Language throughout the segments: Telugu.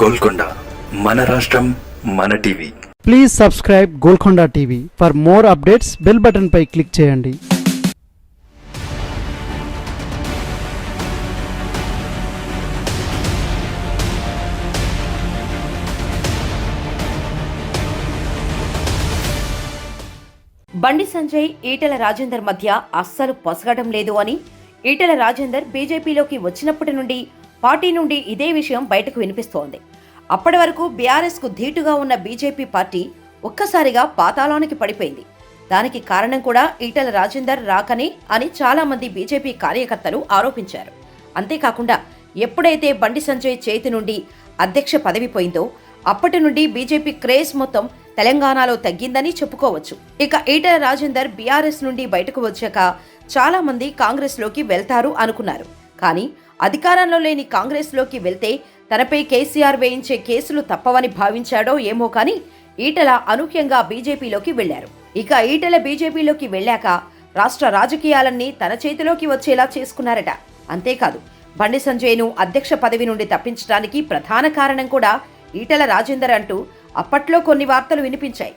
గోల్కొండ మన రాష్ట్రం మన TV. Please subscribe Golconda TV for more updates bell button pi click చేయండి. బండి సంజయ్ ఈటెల రాజేందర్ మధ్య అస్సలు పొసగడం లేదు అని ఈటెల రాజేందర్ బీజేపీలోకి వచ్చినప్పటి నుండి పార్టీ నుండి ఇదే విషయం బయటకు వినిపిస్తోంది. అప్పటి వరకు బీఆర్ఎస్కు ధీటుగా ఉన్న బీజేపీ పార్టీ ఒక్కసారిగా పాతాళానికి పడిపోయింది. దానికి కారణం కూడా ఈటెల రాజేందర్ రాకనే అని చాలామంది బీజేపీ కార్యకర్తలు ఆరోపించారు. అంతేకాకుండా ఎప్పుడైతే బండి సంజయ్ చేతి నుండి అధ్యక్ష పదవి పోయిందో అప్పటి నుండి బీజేపీ క్రేజ్ మొత్తం తెలంగాణలో తగ్గిందని చెప్పుకోవచ్చు. ఇక ఈటెల రాజేందర్ బీఆర్ఎస్ నుండి బయటకు వచ్చాక చాలామంది కాంగ్రెస్లోకి వెళ్తారు అనుకున్నారు. కానీ అధికారంలో లేని కాంగ్రెస్లోకి వెళ్తే తనపై కేసీఆర్ వేయించే కేసులు తప్పవని భావించాడో ఏమో కానీ ఈటల అనూహ్యంగా బీజేపీలోకి వెళ్ళారు ఇక ఈటల బీజేపీలోకి వెళ్ళాక రాష్ట్ర రాజకీయాలన్నీ తన చేతిలోకి వచ్చేలా చేసుకున్నారట. అంతేకాదు బండి సంజయ్ను అధ్యక్ష పదవి నుండి తప్పించడానికి ప్రధాన కారణం కూడా ఈటల రాజేందర్ అంటూ అప్పట్లో కొన్ని వార్తలు వినిపించాయి.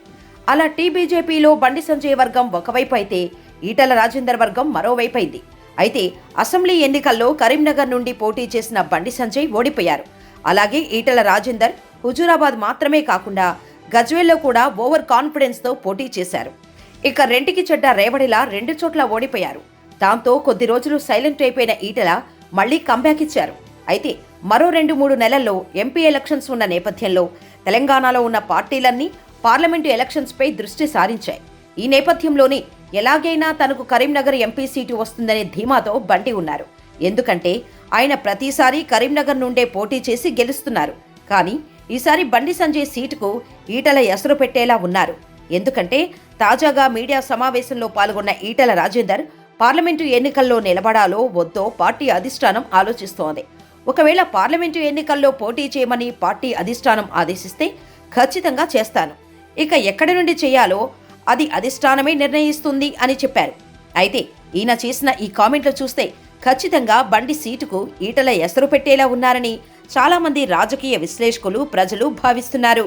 అలా టీబీజేపీలో బండి సంజయ్ వర్గం ఒకవైపు అయితే ఈటల రాజేందర్ వర్గం మరోవైపు అయింది. అయితే అసెంబ్లీ ఎన్నికల్లో కరీంనగర్ నుండి పోటీ చేసిన బండి సంజయ్ ఓడిపోయారు. అలాగే ఈటల రాజేందర్ హుజూరాబాద్ మాత్రమే కాకుండా గజ్వేల్లో కూడా ఓవర్ కాన్ఫిడెన్స్తో పోటీ చేశారు. ఇక రెంటికి చెడ్డ రేవడిలా రెండు చోట్ల ఓడిపోయారు. దాంతో కొద్ది రోజులు సైలెంట్ అయిపోయిన ఈటల మళ్ళీ కంబ్యాక్ ఇచ్చారు. అయితే మరో రెండు మూడు నెలల్లో ఎంపీ ఎలక్షన్స్ ఉన్న నేపథ్యంలో తెలంగాణలో ఉన్న పార్టీలన్నీ పార్లమెంటు ఎలక్షన్స్పై దృష్టి సారించాయి. ఈ నేపథ్యంలోనే ఎలాగైనా తనకు కరీంనగర్ ఎంపీ సీటు వస్తుందనే ధీమాతో బండి ఉన్నారు. ఎందుకంటే ఆయన ప్రతిసారి కరీంనగర్ నుండే పోటీ చేసి గెలుస్తున్నారు. కానీ ఈసారి బండి సంజయ్ సీటుకు ఈటల ఎసరు పెట్టేలా ఉన్నారు. ఎందుకంటే తాజాగా మీడియా సమావేశంలో పాల్గొన్న ఈటల రాజేందర్ పార్లమెంటు ఎన్నికల్లో నిలబడాలో వద్దో పార్టీ అధిష్టానం ఆలోచిస్తోంది. ఒకవేళ పార్లమెంటు ఎన్నికల్లో పోటీ చేయమని పార్టీ అధిష్టానం ఆదేశిస్తే ఖచ్చితంగా చేస్తాను. ఇక ఎక్కడి నుండి చేయాలో అది అధిష్టానమే నిర్ణయిస్తుంది అని చెప్పారు. అయితే ఈయన చేసిన ఈ కామెంట్లు చూస్తే ఖచ్చితంగా బండి సీటుకు ఈటల ఎసరు పెట్టేలా ఉన్నారని చాలామంది రాజకీయ విశ్లేషకులు ప్రజలు భావిస్తున్నారు.